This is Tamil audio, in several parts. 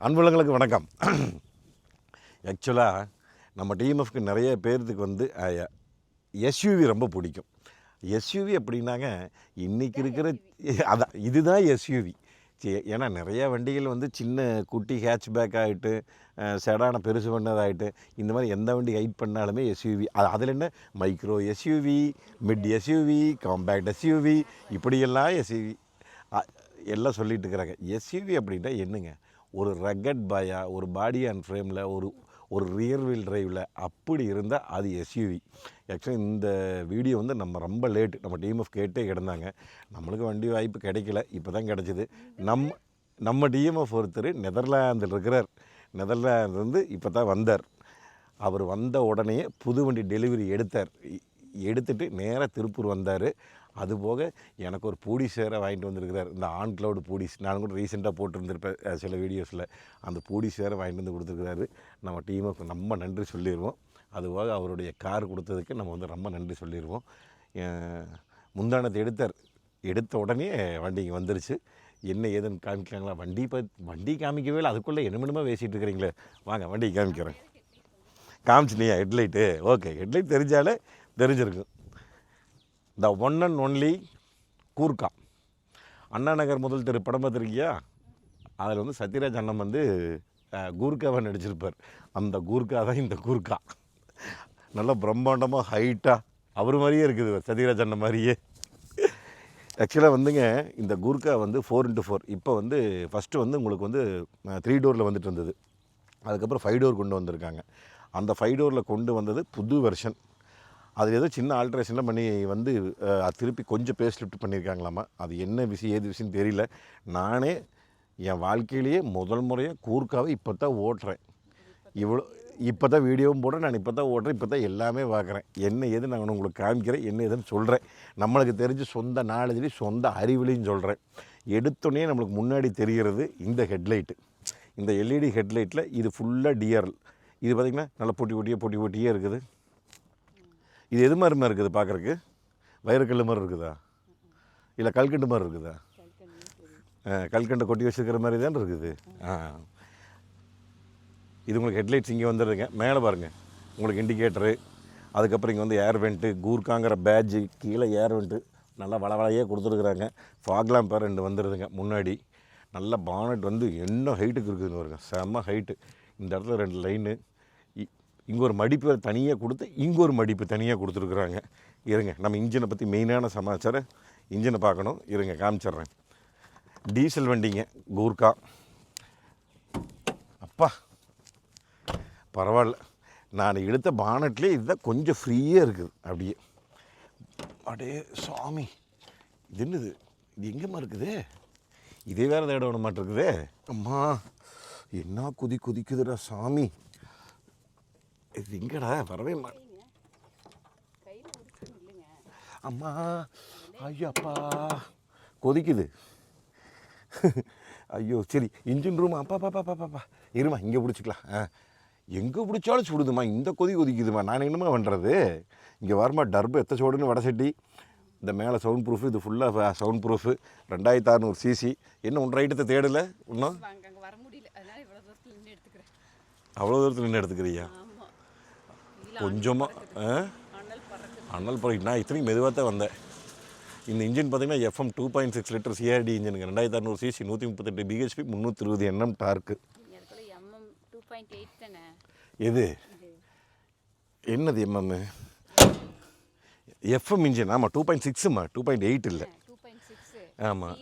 அன்புலங்களுக்கு வணக்கம் ஆக்சுவலாக நம்ம டிஎம்எஃப்க்கு நிறைய பேர்த்துக்கு வந்து எஸ்யூவி ரொம்ப பிடிக்கும் எஸ்யூவி அப்படின்னாங்க இன்றைக்கி இருக்கிற அதான் இதுதான் எஸ்யூவி ஏன்னா நிறையா வண்டிகள் வந்து சின்ன குட்டி ஹேட்ச்பேக் ஆகிட்டு செடான பெருசு பண்ணதாகிட்டு இந்த மாதிரி எந்த வண்டி ஹைட் பண்ணாலுமே எஸ்யூவி அது அதில் என்ன micro SUV mid SUV compact SUV இப்படியெல்லாம் எஸ்யூவி எல்லாம் சொல்லிட்டு இருக்கிறாங்க எஸ்யூவி அப்படின்னா என்னங்க ஒரு ரெக்கட் பாயா ஒரு பாடி அண்ட் ஃப்ரேமில் ஒரு ஒரு ரியர் வீல் டிரைவில் அப்படி இருந்தால் அது எஸ்யூவி ஆக்சுவலி இந்த வீடியோ வந்து நம்ம ரொம்ப லேட் நம்ம டீம் ஆஃப் கேட்டே கிடந்தாங்க. நம்மளுக்கு வண்டி வாய்ப்பு கிடைக்கல இப்போ தான் கிடச்சிது நம்ம நம்ம டிஎம்எஃப் ஒருத்தர் நெதர்லாந்தில் இருக்கிறார். நெதர்லாந்து இப்போ தான் வந்தார். அவர் வந்த உடனே புது வண்டி டெலிவரி எடுத்தார். எடுத்துகிட்டு எடுத்துட்டு நேராக திருப்பூர் வந்தார். அதுபோக எனக்கு ஒரு பூடி சேரை வாங்கிட்டு வந்திருக்கிறார். இந்த ஆன் கிளவுடு பூடிஸ் நான் கூட ரீசெண்டாக போட்டிருந்திருப்பேன் சில வீடியோஸில் அந்த பூடி சேரை வாங்கிட்டு வந்து கொடுத்துருக்கிறாரு. நம்ம டீமுக்கு ரொம்ப நன்றி சொல்லிடுவோம் அதுபோக அவருடைய கார் கொடுத்ததுக்கு நம்ம வந்து ரொம்ப நன்றி சொல்லிடுவோம் முந்தானத்தை எடுத்தார். எடுத்த உடனே வண்டி இங்கே வந்துருச்சு. என்ன ஏதுன்னு காமிக்கிறாங்களா? வண்டி இப்போ வண்டி காமிக்கவே இல்லை. அதுக்குள்ளே என்ன பேசிகிட்டு இருக்கிறீங்களே. வாங்க வண்டி காமிக்கிறேன். காமிச்சினியா ஹெட்லைட்டு? ஓகே ஹெட்லைட் தெரிஞ்சாலே தெரிஞ்சிருக்கு. The one and only Gurkha Anna Nagar முதல் தெரு படம் பார்த்துருக்கியா அதில் வந்து சத்யராஜ் அண்ணன் வந்து கூர்க்காவை நடிச்சிருப்பார். அந்த கூர்க்கா தான் இந்த கூர்க்கா நல்லா பிரம்மாண்டமாக ஹைட்டாக அவர் மாதிரியே இருக்குது சத்யராஜ் அண்ணன் மாதிரியே. ஆக்சுவலாக வந்துங்க இந்த கூர்க்கா வந்து ஃபோர் இன்ட்டு ஃபோர் இப்போ வந்து ஃபஸ்ட்டு வந்து உங்களுக்கு வந்து த்ரீ டோரில் வந்துட்டு இருந்தது. அதுக்கப்புறம் ஃபைவ் டோர் கொண்டு வந்திருக்காங்க. அந்த ஃபைவ் டோரில் கொண்டு வந்தது புது வெர்ஷன் அதில் ஏதோ சின்ன ஆல்ட்ரேஷன்லாம் பண்ணி வந்து திருப்பி கொஞ்சம் பேஸ் லிஃப்ட் பண்ணியிருக்காங்களாமா அது என்ன விஷயம் ஏது விஷயம் தெரியல. நானே என் வாழ்க்கையிலேயே முதல் முறையாக கூர்க்காவை இப்போ தான் ஓட்டுறேன். இவ்வளோ இப்போ தான் வீடியோவும் போடுறேன் நான் இப்போ தான் ஓட்டுறேன் இப்போ தான் எல்லாமே பார்க்குறேன் என்ன ஏது நான் உங்களுக்கு காமிக்கிறேன் என்ன ஏதுன்னு சொல்கிறேன் நம்மளுக்கு தெரிஞ்சு சொந்த நாலேஜ்லேயும் சொந்த அறிவுலையும் சொல்கிறேன் எடுத்தோடனே நம்மளுக்கு முன்னாடி தெரிகிறது இந்த ஹெட்லைட்டு இந்த எல்இடி ஹெட்லைட்டில் இது ஃபுல்லாக டிஆர்எல் இது பார்த்திங்கன்னா நல்லா பொட்டி பொட்டியே பொட்டி பொட்டியே இருக்குது. இது எது மாதிரிமா இருக்குது பார்க்குறக்கு வயிறுக்கல் மாதிரி இருக்குதா? இல்லை கல்கண்டு மாதிரி இருக்குதா? கல்கண்டை கொட்டி வச்சுருக்கிற மாதிரி தான் இருக்குது. ஆ. இது உங்களுக்கு ஹெட்லைட்ஸ் இங்கே வந்துடுதுங்க. மேலே பாருங்கள் உங்களுக்கு இண்டிகேட்டரு அதுக்கப்புறம் இங்கே வந்து ஏர் வெண்ட்டு கூர்க்காங்கிற பேட்ஜு கீழே ஏர் வெண்ட்டு நல்லா வளவளையே கொடுத்துருக்குறாங்க. ஃபாக்லாம் பேர் ரெண்டு வந்துடுதுங்க. முன்னாடி நல்ல பானட் வந்து என்ன ஹைட்டுக்கு இருக்குதுன்னு பாருங்க. செம்ம ஹைட்டு இந்த இடத்துல ரெண்டு லைனு இங்கே ஒரு மடிப்பு தனியாக கொடுத்து இங்கே ஒரு மடிப்பு தனியாக கொடுத்துருக்குறாங்க. இருங்க நம்ம இன்ஜினை பற்றி மெயினான சமாச்சாரம் இன்ஜினை பார்க்கணும். இருங்க காமிச்சிட்றேன். டீசல் வண்டிங்க கூர்க்கா அப்பா பரவாயில்ல. நான் எடுத்த பானட்லேயே இதுதான் கொஞ்சம் ஃப்ரீயாக இருக்குது அப்படியே. அப்படியே சாமி. இது என்னது? இது எங்கேம்மா இருக்குது? இதே வேறு தேட விட மாட்டேருக்குது அம்மா என்ன குதி குதிக்குதுடா சாமி. இது எங்கடா வரவே மா அம்மா ஐயப்பா கொதிக்குது. ஐயோ சரி இன்ஜின் ரூம் அப்பா பாப்பா பாப்பா பா இருமா இங்கே பிடிச்சிக்கலாம். ஆ. எங்கே பிடிச்சாலும் சுடுதுமா இந்த கொதி கொதிக்குதுமா நான் என்னமா பண்ணுறது இங்கே வரமா டர்பு எத்த சோடுன்னு வடை சட்டி. இந்த மேலே சவுண்ட் ப்ரூஃப் இது ஃபுல்லாக சவுண்ட் ப்ரூஃபு ரெண்டாயிரத்து அறநூறு சிசி என்ன ஒன்றரை ஐட்டத்தை தேடலை? இன்னும்? அவ்வளோ தூரத்தில் நின்று எடுத்துக்கிறியா? கொஞ்சமாக அனல் பறவை நான் இத்தனைக்கு மெதுவாக தான் வந்தேன். இந்த இன்ஜின் பார்த்தீங்கன்னா FM two point six litre CRD இன்ஜினுங்க ரெண்டாயிரத்தி அறநூறு சிசி நூற்றி முப்பத்தெட்டு பிஹெச்பி முந்நூற்றி இருபது எண்ணம் டார்க்கு எது? என்னது எம்எம் எஃப்எம் இன்ஜின் ஆமாம் டூ பாயிண்ட் சிக்ஸுமா டூ பாயிண்ட் எயிட் இல்லை. ஆமாம்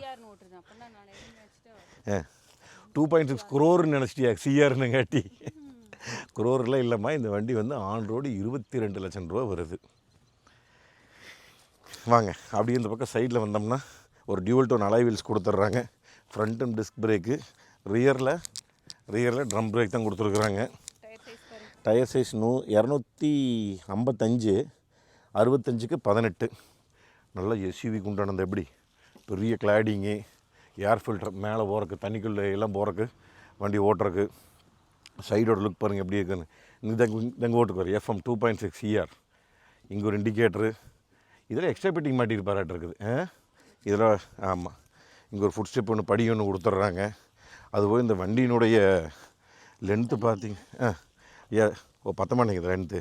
டூ பாயிண்ட் சிக்ஸ் குரோர்னு நினச்சிட்டியா? சிஆர்னு காட்டி. குரோர்லாம் இல்லைம்மா இந்த வண்டி வந்து ஆன் ரோடு இருபத்தி ரெண்டு லட்சம் ரூபா வருது. வாங்க அப்படி இந்த பக்கம் சைடில் வந்தோம்னா ஒரு டியூவல் டோன் அலை வீல்ஸ் கொடுத்துட்றாங்க. ஃப்ரண்ட் அண்ட் டிஸ்க் பிரேக்கு ரியரில் ரியரில் ட்ரம் பிரேக் தான் கொடுத்துருக்குறாங்க. டயர் சைஸ் பாருங்க. டயர் சைஸ் நூ இரநூத்தி ஐம்பத்தஞ்சு அறுபத்தஞ்சுக்கு பதினெட்டு. நல்ல எஸ்யூவிக்கு உண்டானது எப்படி? பெரிய கிளாடிங்கு ஏர் ஃபில்டர் மேலே போகிறக்கு தண்ணிக்குள்ளே எல்லாம் போகிறக்கு வண்டி ஓட்டுறக்கு சைடோட லுக் பாருங்கள் எப்படி இருக்குன்னு. இந்த தங்க ஓட்டுக்கு வரும் எஃப்எம் டூ பாயிண்ட் சிக்ஸ் இஆர் இங்கே ஒரு இண்டிகேட்டரு இதில் எக்ஸ்ட்ரா பெட்டிங் மாட்டியிருப்பாராட்டு இருக்குது. ஆ? இதில் ஆமாம் இங்கே ஒரு ஃபுட் ஸ்டெப் ஒன்று படி ஒன்று கொடுத்துட்றாங்க. அதுபோல் இந்த வண்டியினுடைய லென்த்து பார்த்தீங்க ஆ ஏ ஓ பத்த லென்த்து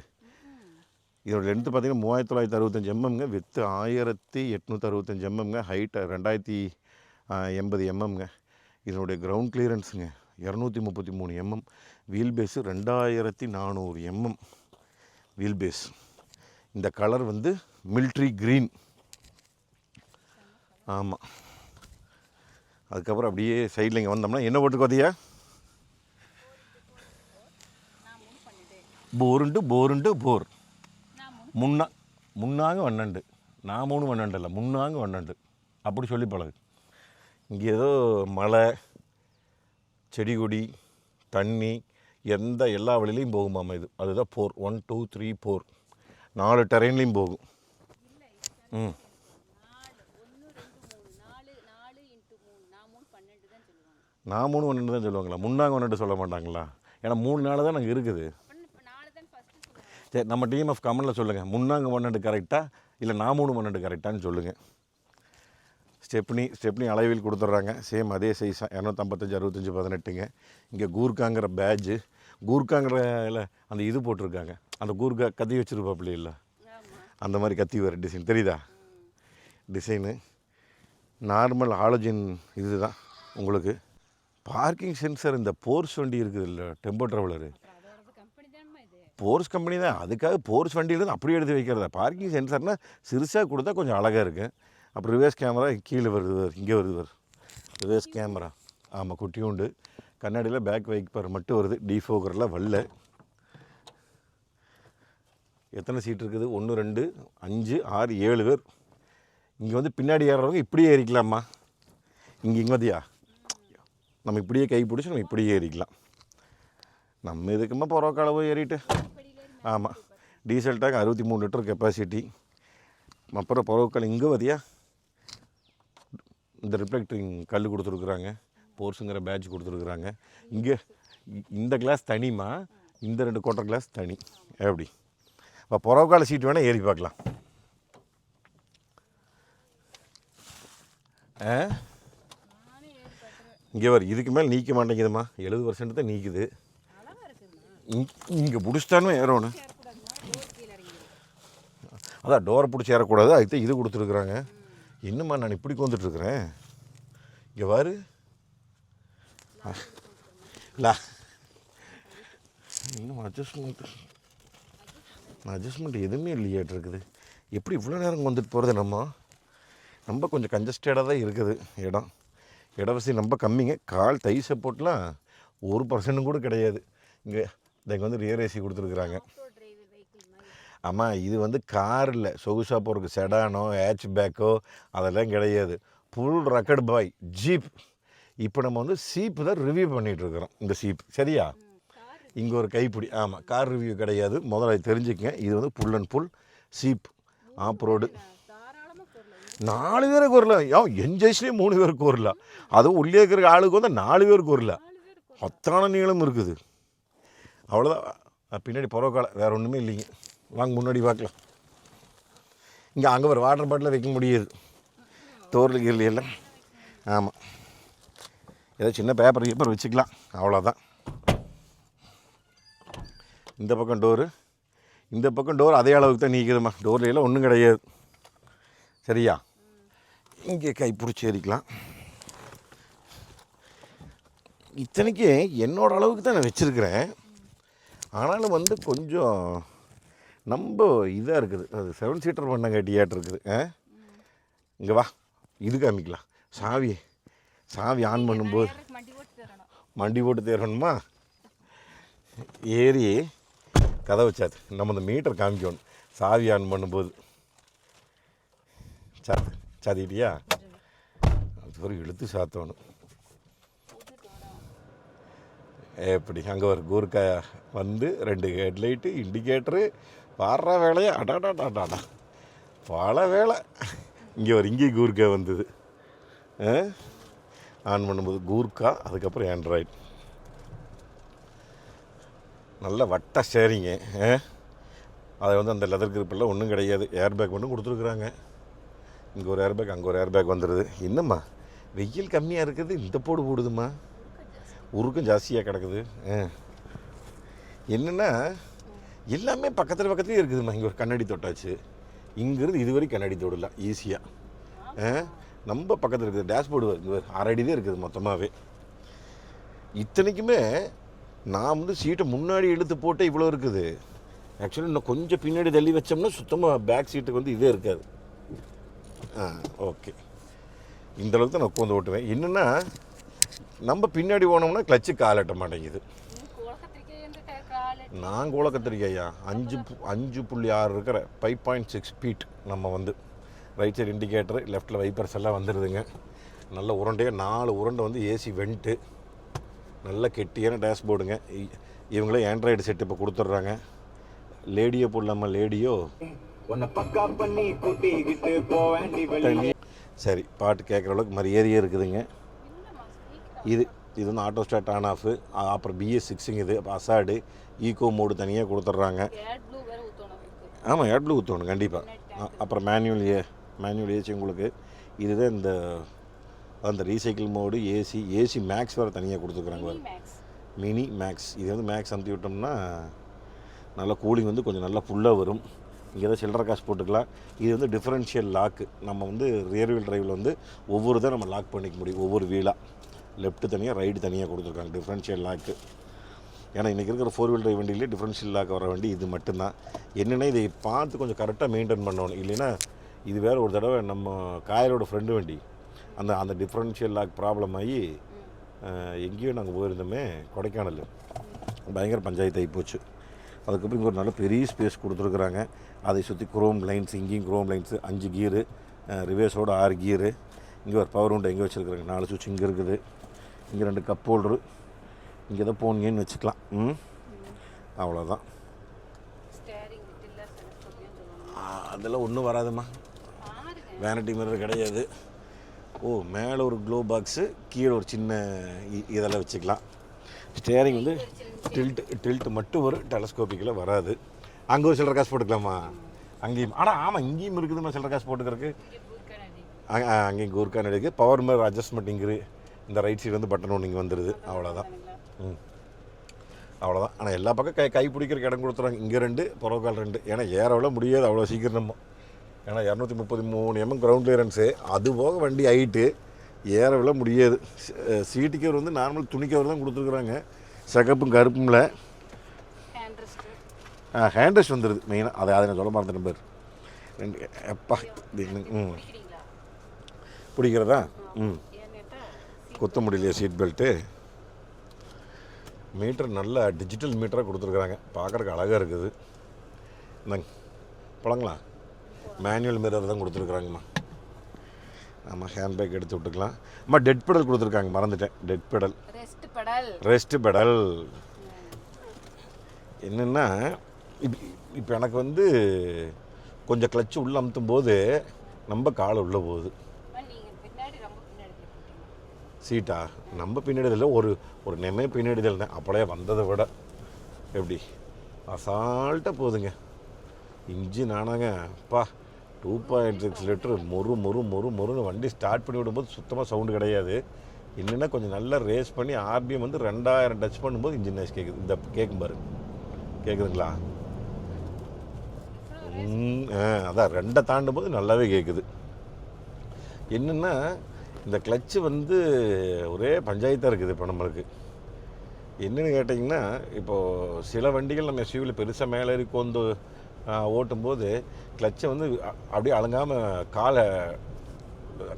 இதோட லென்த்து பார்த்தீங்கன்னா மூவாயிரத்தி தொள்ளாயிரத்தி அறுபத்தஞ்சு எம்எம்ங்க வித்து ஆயிரத்தி எட்நூற்றி அறுபத்தஞ்சு எம்எம்ங்க ஹைட்டு ரெண்டாயிரத்தி எண்பது எம்எம்ங்க இதனுடைய கிரவுண்ட் கிளியரன்ஸுங்க இரநூத்தி முப்பத்தி மூணு எம்எம் வீல் பேஸு ரெண்டாயிரத்தி நானூறு எம்எம் வீல் பேஸ் இந்த கலர் வந்து மில்ட்ரி க்ரீன். ஆமாம் அதுக்கப்புறம் அப்படியே சைடில் இங்கே வந்தோம்னா என்ன போட்டுக்கு பார்த்தியா போருண்டு போருண்டு போர். முன்னா முன்னாங்க வண்ணண்டு. நான் மூணு வண்ணண்டு இல்லை முன்னாங்க வண்ணண்டு. அப்படி சொல்லி பழகு. இங்கே ஏதோ மலை செடி கொடி தண்ணி எந்த எல்லா வழியிலையும் போகுமாம் இது. அதுதான் four. One two three four நாலு டெரெயின்லேயும் போகும். ம். ஒன்று நான் மூணு ஒன்று தான் சொல்லுவாங்களா? முன்னாங்க ஒன்று சொல்ல மாட்டாங்களா? ஏன்னா மூணு நாள் தான் நாங்கள் இருக்குது. சரி நம்ம டீம் ஆஃப் கமெண்டில் சொல்லுங்கள் முன்னாங்க பன்னெண்டு கரெக்டாக இல்லை நான் மூணு பன்னெண்டு கரெக்டான்னு சொல்லுங்கள் ஸ்டெப்னி ஸ்டெப்னி அளவில் கொடுத்துட்றாங்க. சேம் அதே சைஸ் இரநூத்தம்பத்தஞ்சு அறுபத்தஞ்சு பதினெட்டுங்க. இங்கே கூர்க்காங்கிற பேட்ஜு கூர்க்காங்கிற அந்த இது போட்டிருக்காங்க. அந்த கூர்க்கா கத்தி வச்சுருப்பாப்புல இல்லை? அந்த மாதிரி கத்தி வர டிசைன் தெரியுதா? டிசைனு நார்மல் ஆலோஜின் இதுதான் உங்களுக்கு. பார்க்கிங் சென்சர் இந்த போர்ஸ் வண்டி இருக்குது இல்லை Tempo Traveller company Force company தான். அதுக்காக போர்ஸ் வண்டியிலேருந்து அப்படியே எடுத்து வைக்கிறதா? பார்க்கிங் சென்சர்னால் சிறுசாக கொடுத்தா கொஞ்சம் அழகாக இருக்குது அப்புறம் ரிவர்ஸ் கேமரா கீழே வருது இங்கே வருது வரு ரிவர்ஸ் கேமரா ஆமாம் குட்டியும் உண்டு. கண்ணாடியில் பேக் வைப்பர் மட்டும் வருது. டிஃபோக்கரில் வரல. எத்தனை சீட் இருக்குது? ஒன்று ரெண்டு அஞ்சு ஆறு ஏழு பேர். இங்கே வந்து பின்னாடி ஏறுறவங்க இப்படியே ஏறிக்கலாமா? இங்கே இங்கே வந்தியா நம்ம இப்படியே கை பிடிச்சி நம்ம இப்படியே ஏறிக்கலாம். நம்ம இதுக்குமா புறக்கால அளவு ஏறிட்டு. ஆமாம் டீசல் டேங்க் அறுபத்தி மூணு லிட்டர் கெப்பாசிட்டி அப்புறம் புறக்கால் இங்கே வதியா இந்த ரிஃப்ளெக்டிங் கல் கொடுத்துருக்குறாங்க. போர்ஸுங்கிற பேட்ச் கொடுத்துருக்குறாங்க. இங்கே இந்த கிளாஸ் தனிமா இந்த ரெண்டு குவார்டர் கிளாஸ் தனி. எப்படி? இப்போ புறவுக்கால சீட் வேணால் ஏறி பார்க்கலாம். ஆ? இங்கே வர இதுக்கு மேலே நீக்க மாட்டேங்குதும்மா. எழுபது பர்சன்ட் தான் நீக்குது. இங்கே பிடிச்சிட்டானு ஏறணும் அதான் டோரை பிடிச்சி ஏறக்கூடாது. அதுக்கு இது கொடுத்துருக்குறாங்க. என்னம்மா நான் இப்படி வந்துட்டுருக்குறேன் இங்கே வாரு லா இன்னும் அட்ஜஸ்ட்மெண்ட் அட்ஜஸ்ட்மெண்ட் எதுவுமே இல்லையாட்டு இருக்குது. எப்படி இவ்வளோ நேரம் வந்துட்டு போகிறது நம்ம? ரொம்ப கொஞ்சம் கஞ்சஸ்டடாக தான் இருக்குது இடம். இட வசதி ரொம்ப கம்மிங்க. கால் தை சப்போர்ட்லாம் ஒரு பர்சன்ட்டும் கூட கிடையாது. இங்கே இங்கே வந்து ரியர் ஏசி கொடுத்துருக்குறாங்க. ஆமாம் இது வந்து கார் இல்லை. சொகுசாக போகிறதுக்கு செடானோ ஹேட்ச் பேக்கோ அதெல்லாம் கிடையாது. ஃபுல் ரெக்கர்ட் பாய் ஜீப் இப்போ நம்ம வந்து சீப்பு தான் ரிவ்யூ பண்ணிகிட்ருக்குறோம் இந்த சீப் சரியா இங்கே ஒரு கைப்பிடி ஆமாம் கார் ரிவ்யூ கிடையாது முதல்ல தெரிஞ்சுக்கங்க இது வந்து full and full jeep off road நாலு பேருக்கு வரலாம் யோ என் ஜெய்ஸ்லேயே மூணு பேருக்கு வரலாம் அதுவும் உள்ளே இருக்கிற ஆளுக்கு வந்து நாலு பேருக்கு பேர் அத்தான நீளம் இருக்குது அவ்வளோதான் பின்னாடி புறக்கால வேறு ஒன்றுமே இல்லைங்க வாங்க முன்னாடி பார்க்கலாம் இங்கே அங்கே ஒரு வாட்டர் பாட்டில் வைக்க முடியாது தோரில் கீரல் எல்லாம் ஆமாம் ஏதோ சின்ன பேப்பர் கீப்பர் வச்சுக்கலாம். அவ்வளோதான் இந்த பக்கம் டோரு இந்த பக்கம் டோர் அதே அளவுக்கு தான் நீக்குதுமா டோர்லையெல்லாம் ஒன்றும் கிடையாது. சரியா? இங்கே கை பிடிச்சி ஏறிக்கலாம். இத்தனைக்கு என்னோட அளவுக்கு தான் நான் வச்சுருக்கிறேன். ஆனாலும் வந்து கொஞ்சம் ரொம்ப இதாக இருக்குது. அது செவன் சீட்டர் பண்ணங்காட்டியாட்டு இருக்குது. ஆ? இங்கே வா. இது காமிக்கலாம். சாவி சாவி ஆன் பண்ணும்போது மண்டி போட்டு தரணும் மண்டி போட்டு தேரணுமா ஏறி கதை வச்சாது நம்ம இந்த மீட்டர் காமிக்கணும். சாவி ஆன் பண்ணும்போது. சாத்து சாத்திட்டியா அது ஒரு இழுத்து சாத்தணும். எப்படி? அங்கே ஒரு கூர்க்கா வந்து ரெண்டு ஹெட்லைட்டு இண்டிகேட்டரு வர்ற வேலையை? அடாடாடாடாடா பல வேலை. இங்கே ஒரு இங்கே கூர்க்கா வந்தது. ஆ? ஆன் பண்ணும்போது கூர்க்கா அதுக்கப்புறம் ஆண்ட்ராய்ட் நல்ல வட்ட ஸ்டேரிங்க அதை வந்து அந்த லெதர் கிரிப்பெல்லாம் ஒன்றும் கிடையாது. ஏர் பேக் மட்டும் கொடுத்துருக்குறாங்க. இங்கே ஒரு ஏர் பேக் அங்கே ஒரு ஏர் பேக் வந்துடுது என்னம்மா? வெயில் கம்மியாக இருக்குது இந்த போடு போடுதுமா உருக்கும் ஜாஸ்தியாக கிடக்குது ஆ. என்னென்னா எல்லாமே பக்கத்தில் பக்கத்துலேயே இருக்குதும்மா. இங்கே ஒரு கண்ணாடி தொட்டாச்சு. இங்கிருந்து இது வரைக்கும் கண்ணாடி தொடலாம் ஈஸியாக நம்ம பக்கத்தில் இருக்குது டேஷ்போர்டு இங்கே அரை அடி தான் இருக்குது மொத்தமாகவே இத்தனைக்குமே நான் வந்து சீட்டை முன்னாடி இழுத்து போட்டு இவ்வளோ இருக்குது. ஆக்சுவலி இன்னும் கொஞ்சம் பின்னாடி தள்ளி வச்சோம்னா சுத்தமாக பேக் சீட்டுக்கு வந்து இதே இருக்காது. ஆ ஓகே இந்த அளவுக்கு தான் நான் உட்காந்து ஓட்டுவேன். என்னென்னா நம்ம பின்னாடி போனோம்னா கிளச்சு காலட்ட மாட்டேங்குது. நான் கோல கத்திரிக்கையா அஞ்சு பு- அஞ்சு புள்ளி ஆறு இருக்கிற ஃபைவ் பாயிண்ட் சிக்ஸ் ஃபீட் நம்ம வந்து. ரைட் சைடு இண்டிகேட்டர் லெஃப்ட்டில் வைப்பர்ஸ் எல்லாம் வந்துடுதுங்க நல்ல உருண்டையாக நாலு உருண்டை வந்து ஏசி வெண்ட்டு நல்ல கெட்டியான டேஷ்போர்டுங்க இ- இவங்களே ஆண்ட்ராய்டு செட் இப்போ கொடுத்துட்றாங்க. லேடியோ போடலாமா லேடியோ சரி பாட்டு கேட்குற அளவுக்கு மரியாதையே இருக்குதுங்க. இது இது வந்து ஆட்டோ ஸ்டார்ட் ஆன் ஆஃப் அப்புறம் பிஎஸ் சிக்ஸுங்க இது. அப்போ அசாடு ஈகோ மோடு தனியாக கொடுத்துட்றாங்க. ஆமாம் ஏட் ப்ளூ ஊற்றணும் கண்டிப்பாக அப்புறம் மேனுவல் ஏ மேனுவல் ஏசி உங்களுக்கு. இதுதான் இந்த அந்த recycle mode AC AC max வேறு தனியாக கொடுத்துருக்குறாங்க மினி மேக்ஸ் மினி மேக்ஸ் இது வந்து மேக்ஸ் அமுத்தி விட்டோம்னா நல்லா கூலிங் வந்து கொஞ்சம் நல்லா ஃபுல்லாக வரும். இங்கே தான் சில்லற காசு போட்டுக்கலாம். இது வந்து டிஃபரன்ஷியல் லாக்கு நம்ம வந்து ரியர் வீல் டிரைவில் வந்து ஒவ்வொரு தான் நம்ம லாக் பண்ணிக்க முடியும். ஒவ்வொரு வீலாக லெஃப்ட்டு தனியாக ரைட்டு தனியாக கொடுத்துருக்காங்க. டிஃப்ரென்ஷியல் லாக்கு ஏன்னா இன்றைக்கி இருக்கிற ஃபோர் வீல் டிரைவ் வண்டியிலே டிஃப்ரென்ஷியல் லாக் வர வண்டி இது மட்டும்தான். என்னென்னா இதை பார்த்து கொஞ்சம் கரெக்டாக மெயின்டைன் பண்ணணும். இல்லைன்னா இது வேறு ஒரு தடவை நம்ம காயலோட ஃப்ரெண்டு வண்டி. அந்த அந்த டிஃப்ரென்ஷியல் லாக் ப்ராப்ளம் ஆகி எங்கேயோ நாங்கள் போயிருந்தோமே கொடைக்கானல். பயங்கர பஞ்சாயத்து ஆகி போச்சு. அதுக்கப்புறம் இங்கே ஒரு நல்ல பெரிய ஸ்பேஸ் கொடுத்துருக்குறாங்க. அதை சுற்றி குரோம் லைன்ஸ் இங்கேயும் குரோம் லைன்ஸு அஞ்சு கீரு ரிவேர்ஸோட ஆறு கீரு இங்கே ஒரு பவர் உண்டு எங்கே வச்சுருக்குறாங்க? நாலு சுவிட்ச் இங்கே இருக்குது. இங்கே ரெண்டு கப் ஹோல்டரு இங்கே தான் போனீங்கன்னு வச்சுக்கலாம். ம்? அவ்வளோதான் அதெல்லாம் ஒன்றும் வராதும்மா. பாருங்க வேனிட்டி மிரர் கிடையாது. ஓ மேலே ஒரு க்ளோ பாக்ஸு கீழே ஒரு சின்ன இ- இதெல்லாம் வச்சுக்கலாம். ஸ்டேரிங் வந்து டில்ட் டில்ட் மட்டும் ஒரு டெலஸ்கோப்பிக்கில் வராது. அங்கே ஒரு சில்லற காசு போட்டுக்கலாமா? அங்கேயும். ஆனால் ஆமாம் இங்கேயும் இருக்குதுமா சில்லற காசு போட்டுக்கிறதுக்கு. அங்கேயும் கூர்கான் இருக்குது பவர் மேர் அட்ஜஸ்ட்மெண்ட் இங்கே இந்த ரைட் சைடு வந்து பட்டன் ஒன்று இங்கே வந்துடுது அவ்வளோதான் ம். அவ்வளோதான் ஆனால் எல்லா பக்கம் கை கை பிடிக்கிறக்கு இடம் கொடுத்துறாங்க. இங்கே ரெண்டு புறக்கால் ரெண்டு. ஏன்னா ஏறவிட முடியாது அவ்வளோ சீக்கிரம் நம்ம. ஏன்னா இரநூத்தி முப்பத்தி மூணு எம்எம் கிரவுண்ட் கிளியரன்ஸு அது போக வண்டி ஹைட்டு ஏறவிட முடியாது. சீட்டு கவர் வந்து நார்மல் துணி கவர் தான் கொடுத்துருக்குறாங்க. சிகப்பும் கருப்பும்ல. ஹேண்ட் ரெஸ்ட்டு ஹேண்ட் ரெஸ்ட் வந்துடுது மெயினாக அதை அதை நான் சொல்ல மறந்துட்டேன் நம்பர் ரெண்டு எப்பா ம். பிடிக்கிறதா? ம். குத்த முடியலையா சீட் பெல்ட்டு மீட்டர் நல்ல டிஜிட்டல் மீட்டராக கொடுத்துருக்குறாங்க. பார்க்குறக்கு அழகாக இருக்குது. இந்தாங்க போலாங்களா மேனுவல் மிரர் தான் கொடுத்துருக்குறாங்கம்மா. ஆமாம் ஹேண்ட் பேக் எடுத்து விட்டுக்கலாம். அம்மா டெட் பெடல் கொடுத்துருக்காங்க மறந்துட்டேன். Dead pedal rest pedal rest pedal என்னென்னா இப்போ இப்போ எனக்கு வந்து கொஞ்சம் கிளச்சு உள்ள அமுத்தும் போது நம்ம கால் உள்ளே போகுது. சீட்டா? நம்ம பின்னாடி இல்லை ஒரு ஒரு நெமே பின்னாடி தான் அப்படியே வந்ததை விட. எப்படி? அசால்ட்டாக போகுதுங்க. இன்ஜின் ஆனாங்க அப்பா டூ பாயிண்ட் சிக்ஸ் லிட்டர் மொறு மொறு மொறு மொறுன்னு வண்டி ஸ்டார்ட் பண்ணி விடும்போது சுத்தமாக சவுண்டு கிடையாது. என்னென்னா கொஞ்சம் நல்லா ரேஸ் பண்ணி ஆர்பிஎம் வந்து ரெண்டாயிரம் டச் பண்ணும்போது இன்ஜின் நாய்ஸ் கேட்குது இந்த கேட்கும் பாரு. கேட்குதுங்களா ம், ஆ, அதான் ரெண்டை தாண்டும் போது நல்லாவே கேட்குது என்னென்னா இந்த கிளச்சு வந்து ஒரே பஞ்சாயத்தாக இருக்குது இப்போ நம்மளுக்கு. என்னென்னு கேட்டிங்கன்னா இப்போது சில வண்டிகள் நம்ம எஸ்யூவில் பெருசாக மேலே ஏறி வந்து ஓட்டும்போது கிளச்சை வந்து அப்படியே அலங்காமல் காலை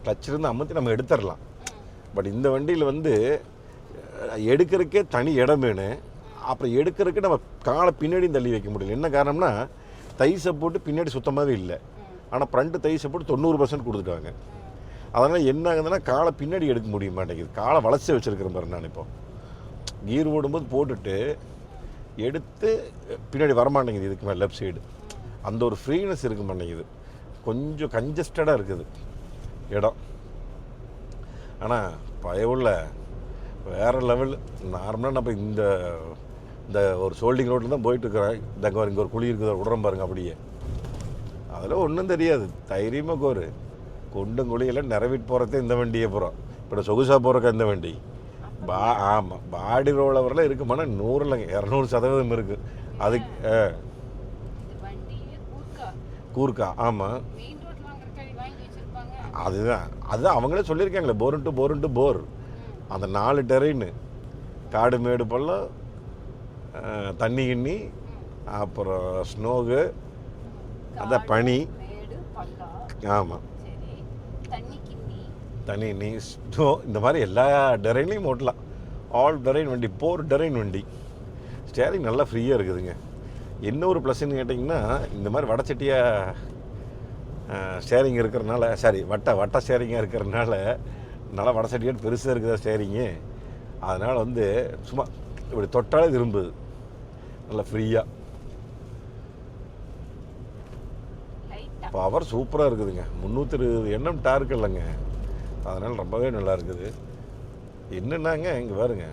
கிளச்சிருந்து அமர்த்தி நம்ம எடுத்துடலாம். பட் இந்த வண்டியில் வந்து எடுக்கிறதுக்கே தனி இடம் வேணும். அப்புறம் எடுக்கிறதுக்கு நம்ம காலை பின்னாடி தள்ளி வைக்க முடியல. என்ன காரணம்னா தை சப்போர்ட்டு பின்னாடி சுத்தமாகவே இல்லை. ஆனால் ஃப்ரண்ட்டு தை சப்போர்ட் தொண்ணூறு பர்சன்ட் கொடுத்துட்டாங்க. அதனால் என்ன ஆகுதுன்னா காலை பின்னாடி எடுக்க முடிய மாட்டேங்குது. காலை வளர்ச்சி வச்சுருக்கிறேன் பாரு நான் இப்போ. கீர் ஓடும்போது போட்டுட்டு எடுத்து பின்னாடி வரமாட்டேங்குது இதுக்கு மேலே லெஃப்ட் சைடு அந்த ஒரு ஃப்ரீனஸ் இருக்க மாட்டேங்குது கொஞ்சம் கஞ்சஸ்டடாக இருக்குது இடம். ஆனால் பயவுள்ள வேறு லெவல் நார்மலாக நம்ம இந்த இந்த ஒரு சோல்டிங் ரோட்டில் தான் போயிட்டுருக்குறேன் இந்த இங்கே ஒரு- இங்கே ஒரு குழி இருக்குது விடுறோம் பாருங்க அப்படியே. அதில் ஒன்றும் தெரியாது. தைரியமாக கோரு. குண்டும் குழியெல்லாம் நிறவிட்டு போகிறதே இந்த வண்டியே போகிறோம் இப்போ சொகுசாக போகிறக்க இந்த வண்டி? பா ஆமாம் பாடி ரோல் வரல இருக்குமானா நூறு இல்லைங்க இரநூறு சதவீதம் இருக்குது அதுக்கு ஆ, கூர்க்கா ஆமாம் அதுதான். அதுதான் அவங்களே சொல்லியிருக்காங்களே four to four to four. அந்த நாலு டெரெயின் காடு மேடு பள்ளம் தண்ணி கிண்ணி அப்புறம் ஸ்னோகு அதான் பனி. ஆமாம் சரி. தண்ணி கிண்ணி. தனி நீ ஸ்னோ இந்த மாதிரி எல்லா டெரைன்லையும் ஓட்டலாம். ஆல் டெரைன் வண்டி போர் டெரைன் வண்டி. ஸ்டேரிங் நல்லா ஃப்ரீயாக இருக்குதுங்க. என்ன ஒரு ப்ளஸ்ன்னு கேட்டிங்கன்னா இந்த மாதிரி வடச்சட்டியாக ஸ்டேரிங் இருக்கிறனால சாரி வட்ட வட்ட ஸ்டேரிங்காக இருக்கிறனால நல்லா வடச்சட்டியாக பெருசாக இருக்குதா ஸ்டேரிங்கு அதனால் வந்து சும்மா இப்படி தொட்டாலே திரும்புது நல்லா ஃப்ரீயாக பவர் சூப்பராக இருக்குதுங்க. முந்நூற்றி இருபது எண்ணம் டார்க் இல்லைங்க. அதனால் ரொம்பவே நல்லா இருக்குது. என்னன்னாங்க இங்கே பாருங்க.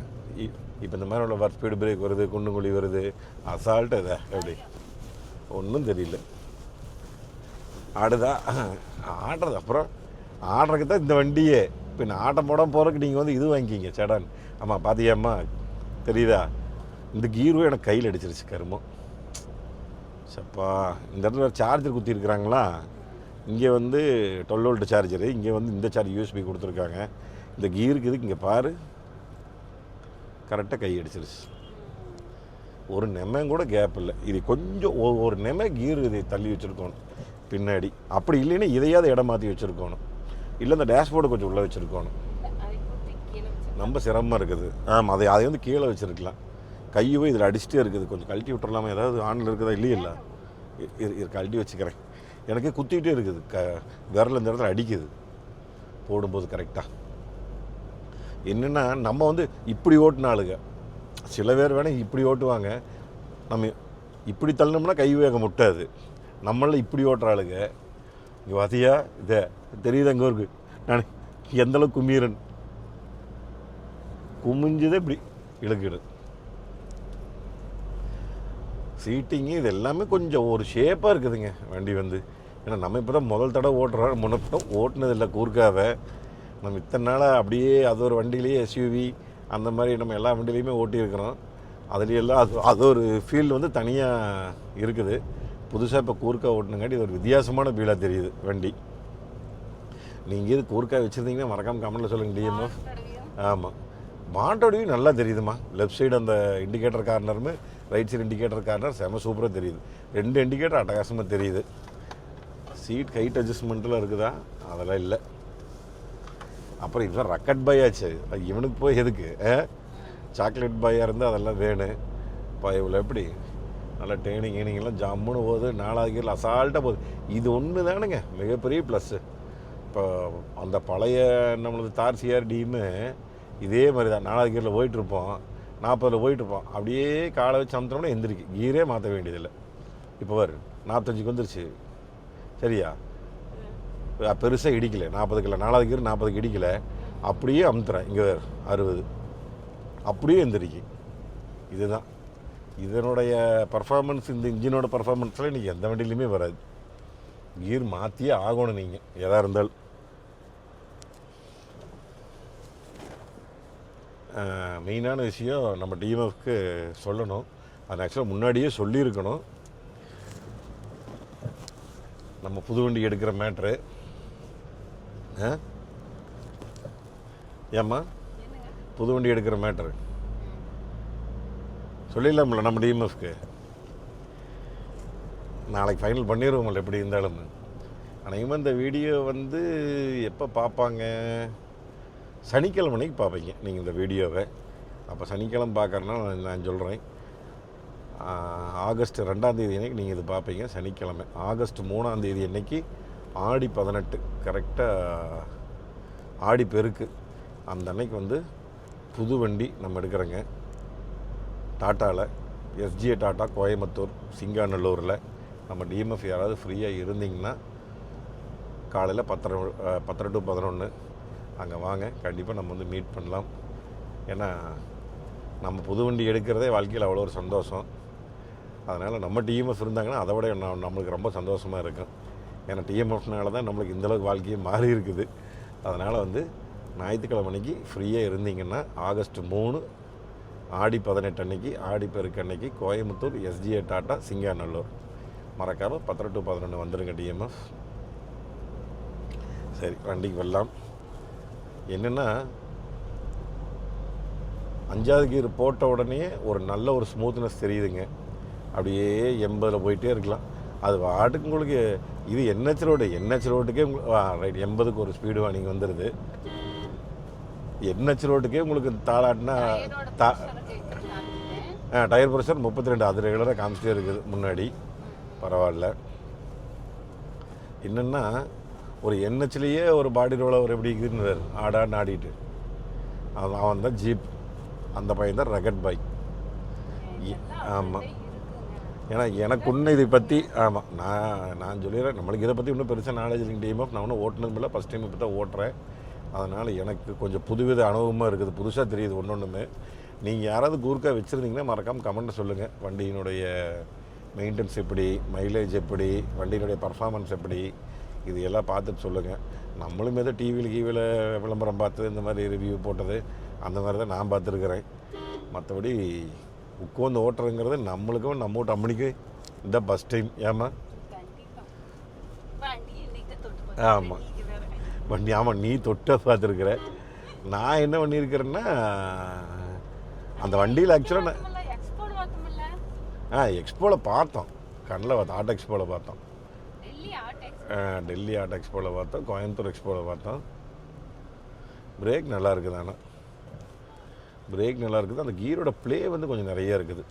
இப்போ இந்த மாதிரி உள்ள ஸ்பீடு பிரேக் வருது குண்டு குழி வருது. அசால்ட்டு இதை எப்படி? ஒன்றும் தெரியல. ஆடுதா? ஆடுறது அப்புறம் ஆடுறதுக்கு தான் இந்த வண்டியே. இப்போ நான் ஆட்டம் போட போகிறதுக்கு நீங்கள் வந்து இது வாங்கிக்கிங்க சடான் ஆமாம் பாத்தியாம்மா தெரியுதா? இந்த கீரும் எனக்கு கையில் அடிச்சிருச்சு கருமம். சப்பா இந்த இடத்துல சார்ஜர் குத்திருக்கிறாங்களா? இங்கே வந்து டுவெல் வோல்ட் சார்ஜரு இங்கே வந்து இந்த சார்ஜ் யூஎஸ்பி கொடுத்துருக்காங்க. இந்த கீருக்கு இதுக்கு இங்கே பாரு. கரெக்டாக கை அடிச்சிருச்சு. ஒரு நெமையும் கூட கேப் இல்லை. இது கொஞ்சம் ஒரு நெம கீர் இதை தள்ளி வச்சுருக்கணும். பின்னாடி. அப்படி இல்லைன்னா இதையாவது இடம் மாற்றி வச்சுருக்கணும். இல்லை இந்த டேஷ்போர்டு கொஞ்சம் உள்ளே வச்சுருக்கணும். ரொம்ப சிரமமாக இருக்குது. ஆமாம் அதை அதை வந்து கீழே வச்சுருக்கலாம். கையவே இதில் அடிச்சிட்டே இருக்குது. கொஞ்சம் கழட்டி விட்டுறலாமா? ஏதாவது ஆனில் இருக்குதா? இல்லையே இரு கழட்டி வச்சுக்கிறேன். எனக்கே குத்திக்கிட்டே இருக்குது. க விரல் இந்த இடத்துல அடிக்குது. போடும்போது கரெக்டாக என்னென்னா நம்ம வந்து இப்படி ஓட்டின ஆளுங்க சில பேர் வேணால் இப்படி ஓட்டுவாங்க. நம்ம இப்படி தள்ளினோம்னா கை வேகம் முட்டாது. நம்மளால் இப்படி ஓட்டுற ஆளுங்க இங்கே வதியா இதை தெரியுது அங்கே இருக்கு? நான் எந்தளவு குமீரன் குமிஞ்சதே இப்படி இழுக்கிடு. சீட்டிங்கு இது எல்லாமே கொஞ்சம் ஒரு ஷேப்பாக இருக்குதுங்க வண்டி வந்து. ஏன்னா நம்ம இப்போ தான் முதல் தடவை ஓட்டுறோம். முன்னப்போ ஓட்டினதில்லை கூர்க்காவை நம்ம இத்தனை நாளாக அப்படியே அது ஒரு வண்டியிலேயே எஸ்யூவி அந்த மாதிரி நம்ம எல்லா வண்டியிலையுமே ஓட்டியிருக்கிறோம். அதுலையெல்லாம் அது அது ஒரு ஃபீல்டு வந்து தனியாக இருக்குது. புதுசாக இப்போ கூர்க்கா ஓட்டுனங்காட்டி இது ஒரு வித்தியாசமான ஃபீலாக தெரியுது வண்டி. நீங்கள் இது கூர்க்கா வச்சுருந்தீங்கன்னா மறக்காமல் கமெண்ட்டில் சொல்லுங்கள் தடவையும் ஆமாம் மாட்டோடையும் நல்லா தெரியுதுமா. லெஃப்ட் சைடு அந்த இண்டிகேட்டர் கார்னருமே ரைட் சைடு இண்டிகேட்டர் கார்னர் செம சூப்பராக தெரியுது. ரெண்டு இண்டிகேட்டர் அட்டகாசமாக தெரியுது. சீட் ஹைட் அட்ஜஸ்ட்மெண்ட்டில் இருக்குதா? அதெல்லாம் இல்லை. அப்புறம் இவன் ரக்கட் பாய் ஆச்சு. அது இவனுக்கு போய் எதுக்கு சாக்லேட் பாயாக இருந்தால் அதெல்லாம் வேணும் இப்போ இவ்வளோ எப்படி? நல்லா டேனிங் ஏனிங்கெல்லாம் ஜம்முன்னு போகுது நாலாவது கீரில் அசால்ட்டாக போகுது. இது ஒன்று தானுங்க மிகப்பெரிய ப்ளஸ்ஸு இப்போ அந்த பழைய நம்மளது தார் சிஆர் டீமு இதே மாதிரி தான் நாலாவது கீரில் போயிட்டுருப்போம் நாற்பதில் போயிட்டுருப்போம். அப்படியே காலை வச்சு அமுத்தோம்னா எந்திரிக்கு. கீரே மாற்ற வேண்டியதில்லை. இப்போ வரு நாற்பத்தஞ்சுக்கு வந்துருச்சு. சரியா? பெருசாக இடிக்கலை. நாற்பது கிலோ நாலாவது கீர் நாற்பதுக்கு இடிக்கலை. அப்படியே அமுத்துறேன். இங்கே அறுபது. அப்படியே எந்திரிக்கு. இதுதான். இதனுடைய பர்ஃபார்மன்ஸ் இந்த இன்ஜினோட பர்ஃபார்மன்ஸில் இன்றைக்கி எந்த வண்டியிலையுமே வராது. கீர் மாற்றியே ஆகணும் நீங்கள் எதாக இருந்தாலும். மெயினான விஷயம் நம்ம டிஎம்எஃப்க்கு சொல்லணும். அது ஆக்சுவலாக முன்னாடியே சொல்லியிருக்கணும். நம்ம புது வண்டி எடுக்கிற மேட்ரு ஆ? ஏம்மா? புது வண்டி எடுக்கிற மேட்ரு சொல்லிடலாம்ல நம்ம டிஎம்எஃப்க்கு. நாளைக்கு ஃபைனல் பண்ணிடுவோம்ல எப்படி இருந்தாலும். அநேகமாக இந்த வீடியோ வந்து எப்போ பார்ப்பாங்க? சனிக்கிழமை அன்னைக்கு பார்ப்பீங்க. நீங்கள் இந்த வீடியோவை அப்போ சனிக்கிழமை பார்க்குறேன்னா நான் சொல்கிறேன் ஆகஸ்ட் ரெண்டாம் தேதி அன்னைக்கு நீங்கள் இது பார்ப்பீங்க. சனிக்கிழமை. ஆகஸ்ட் மூணாம் தேதி அன்னைக்கு ஆடி பதினெட்டு. கரெக்டாக ஆடி பெருக்கு. அந்த அன்னைக்கு வந்து புது வண்டி நம்ம எடுக்கிறோங்க. டாட்டாவில் எஸ்ஜிஏ டாட்டா கோயம்புத்தூர் சிங்காநல்லூரில் நம்ம டிஎம்எஃப் யாராவது ஃப்ரீயாக இருந்தீங்கன்னா காலையில் பத்தரை பத்தரை டு பதினொன்று அங்கே வாங்க. கண்டிப்பாக நம்ம வந்து மீட் பண்ணலாம். ஏன்னா நம்ம புது வண்டி எடுக்கிறதே வாழ்க்கையில் அவ்வளோ ஒரு சந்தோஷம். அதனால் நம்ம டிஎம்எஃப் இருந்தாங்கன்னா அதை விட நம்மளுக்கு ரொம்ப சந்தோஷமாக இருக்கும். ஏன்னா டிஎம்எஃப்னால தான் நம்மளுக்கு இந்தளவுக்கு வாழ்க்கையே மாறி இருக்குது. அதனால் வந்து ஞாயிற்றுக்கிழமை அன்னைக்கு ஃப்ரீயாக இருந்தீங்கன்னா ஆகஸ்ட் மூணு ஆடி பதினெட்டு அன்னைக்கு ஆடி பெருக்கு அன்னைக்கு கோயம்புத்தூர் எஸ்ஜிஏ டாட்டா சிங்காநல்லூர். மறக்காமல் பத்தரை டு பதினொன்று வந்துடுங்க டிஎம்எஃப் சரி வண்டிக்கு வரலாம். என்னென்னா அஞ்சாவது கீர் போட்ட உடனே ஒரு நல்ல ஒரு ஸ்மூத்னஸ் தெரியுதுங்க. அப்படியே எண்பதில் போயிட்டே இருக்கலாம். அது வாட்டுக்கு உங்களுக்கு இது என்ஹெச் ரோடு என்ஹெச் ரோட்டுக்கே ரைட் எண்பதுக்கு ஒரு ஸ்பீடு வாணிங்க வந்துடுது என்ஹெச் ரோட்டுக்கே உங்களுக்கு தாளாட்டினா தா காமிக்குது. டயர் ப்ரெஷர் முப்பத்தி ரெண்டு அது ரெகுலராக காமிச்சிட்டே இருக்குது முன்னாடி பரவாயில்ல என்னென்னா ஒரு என்ஹெச்லேயே ஒரு பாடி ரோலர் எப்படி இருக்குதுன்னு வேறு ஆடான்னு ஆடிட்டு அவன் தான் ஜீப் அந்த பையன் தான் ரகட் பைக் எல்லாம் ஆமா. அப்படியே இருக்குங்க. ஏன்னா எனக்கு ஒன்று இதை பற்றி ஆமாம் நான் நான் சொல்லிடுறேன். நம்மளுக்கு இதை பற்றி இன்னும் பெருசாக நாலேஜ் இல்லைங்க டீம் ஆஃப் நான் ஒன்றும் ஓட்டுனதும் இல்லை ஃபஸ்ட் டைம் இப்போ தான் ஓட்டுறேன். அதனால் எனக்கு கொஞ்சம் புதுவித அனுபவமாக இருக்குது. புதுசாக தெரியுது ஒன்று ஒன்றுமே நீங்கள் யாராவது கூர்க்கா வச்சுருந்தீங்கன்னா மறக்காமல் கமெண்ட்டை சொல்லுங்கள் வண்டியினுடைய மெயின்டெனன்ஸ் எப்படி மைலேஜ் எப்படி வண்டியினுடைய பர்ஃபார்மன்ஸ் எப்படி இது எல்லாம் பார்த்துட்டு சொல்லுங்கள் நம்மளும் ஏதோ டிவியில் கீவியில் விளம்பரம் பார்த்து இந்த மாதிரி ரிவ்யூ போட்டது. அந்த மாதிரி தான் நான் பார்த்துருக்குறேன். மற்றபடி உட்காந்து ஓட்டுறதுங்கிறது நம்மளுக்கும் நம்ம வீட்டு அம்மனிக்கு இந்த பஸ் டைம் ஏமா கண்டிப்பா. வண்டி ஆமாம் நீ தொட்ட பார்த்துருக்குற. நான் என்ன பண்ணியிருக்கிறேன்னா அந்த வண்டியில் ஆக்சுவலாக நான். ஆ எக்ஸ்போவில் பார்த்தோம். கண்ணில் பார்த்தோம். ஆட்டோ எக்ஸ்போவில் பார்த்தோம். டெல்லி ஆர்ட் எக்ஸ்போவில் பார்த்தோம். கோயம்புத்தூர் எக்ஸ்போவில் பார்த்தோம். பிரேக் நல்லா இருக்குது ஆனால் பிரேக் நல்லா இருக்குது. அந்த கீரோட ப்ளே வந்து கொஞ்சம் நிறைய இருக்குது.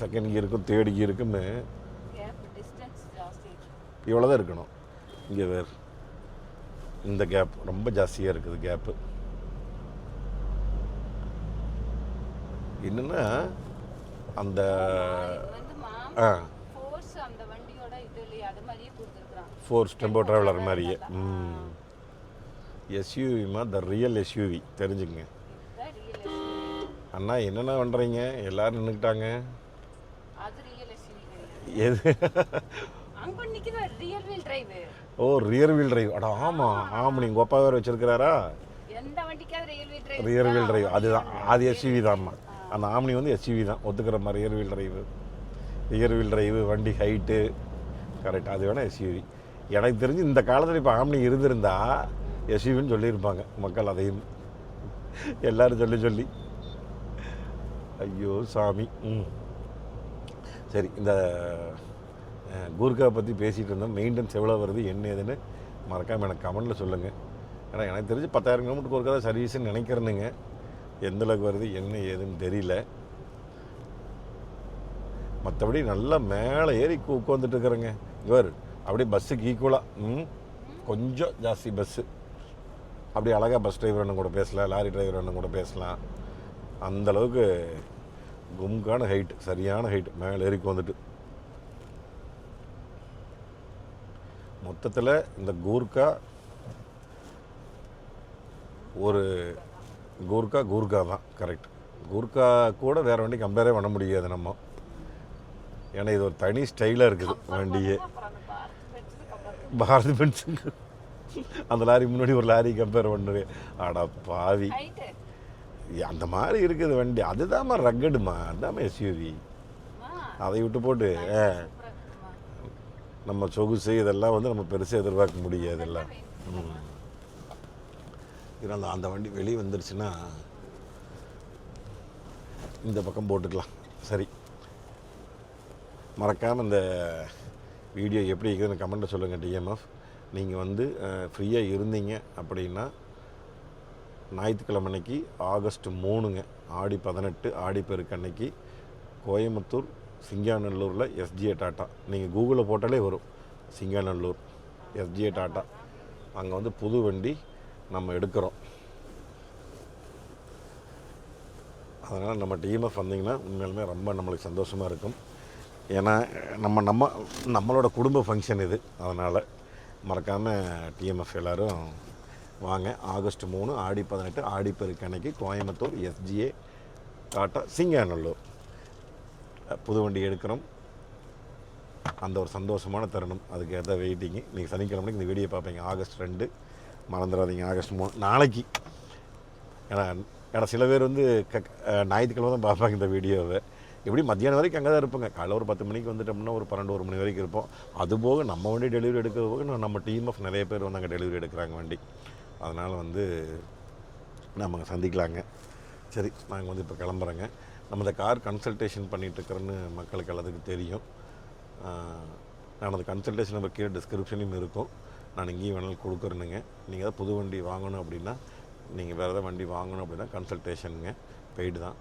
செகண்ட் கீருக்கும் தேர்ட் இருக்கு. இவ்வளோ தான் இருக்கணும். இங்கே வேறு இந்த கேப் ரொம்ப ஜாஸ்தியாக இருக்குது கேப்பு என்னென்னா அந்த ஆ. ஃபோர்ஸ் டெம்போ ட்ராவலர் மாதிரியே ம். எஸ்யூவிமா த ரியல் எஸ்யூவி. தெரிஞ்சுக்கங்க. அண்ணா என்னென்ன பண்ணுறீங்க எல்லோரும் நின்றுக்கிட்டாங்க. எது. ஓ ரியர் வீல் டிரைவ் அட ஆமாம் ஆமாம் நீங்கள் ஒப்பா வேறு வச்சுருக்கிறாரா? Rear wheel? டிரைவ் அதுதான். அது எஸ்யூவி தான்மா. அந்த ஆம்னி வந்து எஸ்யூவி தான். ஒத்துக்கிற மாதிரி rear wheel drive rear wheel drive வண்டி ஹைட்டு கரெக்ட் அது வேணால் எஸ்யூவி. எனக்கு தெரிஞ்சு இந்த காலத்தில் இப்போ ஆம்னி இருந்திருந்தா எஸ்யூவின்னு சொல்லியிருப்பாங்க. மக்கள் அதையும் எல்லாரும் சொல்லி சொல்லி. ஐயோ சாமி. ம். சரி இந்த கூர்கா பற்றி பேசிகிட்டு இருந்தோம். மெயின்டென்ஸ் எவ்வளோ வருது. என்ன ஏதுன்னு மறக்காமல் எனக்கு கமெண்ட்டில் சொல்லுங்கள் ஏன்னா எனக்கு தெரிஞ்சு பத்தாயிரம் கிலோமீட்டருக்கு ஒருக்கா தான் சர்வீஸ்ன்னு நினைக்கிறேனுங்க. எந்த அளவுக்கு வருது என்ன ஏதுன்னு தெரியல. மற்றபடி நல்லா மேலே ஏறி உட்காந்துட்டு இருக்கிறேங்க. இவர் அப்படியே பஸ்ஸுக்கு ஈக்குவலாக ம். கொஞ்சம் ஜாஸ்தி பஸ்ஸு அப்படியே அழகாக பஸ் டிரைவர் அண்ணன் கூட பேசலாம் லாரி டிரைவர் அண்ணன் கூட பேசலாம். அந்த அளவுக்கு கும்கான ஹைட் சரியான ஹைட் மேலே ஏறிக்கு வந்துட்டு. மொத்தத்தில் இந்த கூர்க்கா ஒரு கூர்க்கா கூர்க்கா தான் கரெக்ட் கூர்க்கா கூட வேற வண்டி கம்பேரே பண்ண முடியாது நம்ம. ஏன்னா இது ஒரு தனி ஸ்டைலாக இருக்குது வண்டியே. பாரத் பென்ஸுக்கு அந்த லாரி முன்னாடி ஒரு லாரி கம்பேர் பண்ணுவேன் அடா பாவி. அந்த மாதிரி இருக்குது வண்டி. அதுதாம்மா ரக்கடுமா அதுதாம்மா எஸ்யூவி அதை விட்டு போட்டு? நம்ம சொகுசு இதெல்லாம் வந்து நம்ம பெருசாக எதிர்பார்க்க முடியாதுல்ல ம். இதனால் அந்த வண்டி வெளியே வந்துருச்சுன்னா இந்த பக்கம் போட்டுக்கலாம். சரி. மறக்காமல் இந்த வீடியோ எப்படி இருக்குதுன்னு கமெண்ட்டில் சொல்லுங்கள் டிஎம்எஃப் நீங்கள் வந்து ஃப்ரீயாக இருந்தீங்க அப்படின்னா ஞாயிற்றுக்கிழமை அன்னைக்கு ஆகஸ்ட் மூணுங்க. ஆடி பதினெட்டு ஆடி பெருக்கு அன்னைக்கு கோயம்புத்தூர் சிங்காநல்லூரில் எஸ்ஜிஏ டாட்டா. நீங்கள் கூகுளில் போட்டாலே வரும் சிங்காநல்லூர் எஸ்ஜிஏ டாட்டா. அங்கே வந்து புது வண்டி நம்ம எடுக்கிறோம். அதனால் நம்ம டிஎம்எஃப் வந்தீங்கன்னா உண்மையிலுமே ரொம்ப நம்மளுக்கு சந்தோஷமாக இருக்கும். ஏன்னா நம்ம நம்ம நம்மளோட குடும்ப ஃபங்க்ஷன் இது அதனால். மறக்காமல் டிஎம்எஃப் எல்லோரும் வாங்க. ஆகஸ்ட் மூணு ஆடி பதினெட்டு ஆடிப்பெருக்கு அன்னைக்கு கோயம்புத்தூர் எஸ்ஜிஏ டாட்டா சிங்காநல்லூர். புது வண்டி எடுக்கிறோம் அந்த ஒரு சந்தோஷமான தருணம். அதுக்கு ஏற்ற வெயிட்டிங்கு நீங்கள் சனிக்கிழமைக்கு இந்த வீடியோ பார்ப்பீங்க. ஆகஸ்ட் ரெண்டு. மறந்துடாதீங்க. ஆகஸ்ட் மூணு. நாளைக்கு. ஏன்னா ஏன்னா சில பேர் வந்து க ஞாயிற்றுக்கிழமை தான் பார்ப்பாங்க இந்த வீடியோவை எப்படி மத்தியானம் வரைக்கும் அங்கே தான் இருப்போங்க. காலையில் ஒரு பத்து மணிக்கு வந்துட்டோம்னா ஒரு பன்னெண்டு ஒரு மணி வரைக்கும் இருப்போம். அது போக நம்ம வண்டி டெலிவரி எடுக்கிறது போக நம்ம- நம்ம டீம் ஆஃப் நிறைய பேர் வந்து அங்கே டெலிவரி எடுக்கிறாங்க வண்டி. அதனால் வந்து நம்ம அங்கே சந்திக்கலாங்க. சரி நாங்கள் வந்து இப்போ கிளம்புறோங்க. நம்ம இந்த கார் கன்சல்டேஷன் பண்ணிகிட்ருக்குறோன்னு மக்களுக்கு எல்லாத்துக்கும் தெரியும். நான் அந்த கன்சல்டேஷன் நம்பர் கீழே டிஸ்கிரிப்ஷன்லையும் இருக்கும். நான் இங்கேயும் வேணாலும் கொடுக்குறேனுங்க. நீங்கள் ஏதாவது புது வண்டி வாங்கணும் அப்படின்னா நீங்கள் வேறு ஏதாவது வண்டி வாங்கணும் அப்படின்னா கன்சல்டேஷனுங்க பெய்டு தான்.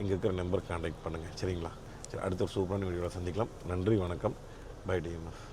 இங்கே இருக்கிற நம்பர் கான்டாக்ட் பண்ணுங்கள் சரிங்களா? சரி அடுத்த சூப்பரான வீடியோவில் சந்திக்கலாம். நன்றி வணக்கம். By TMF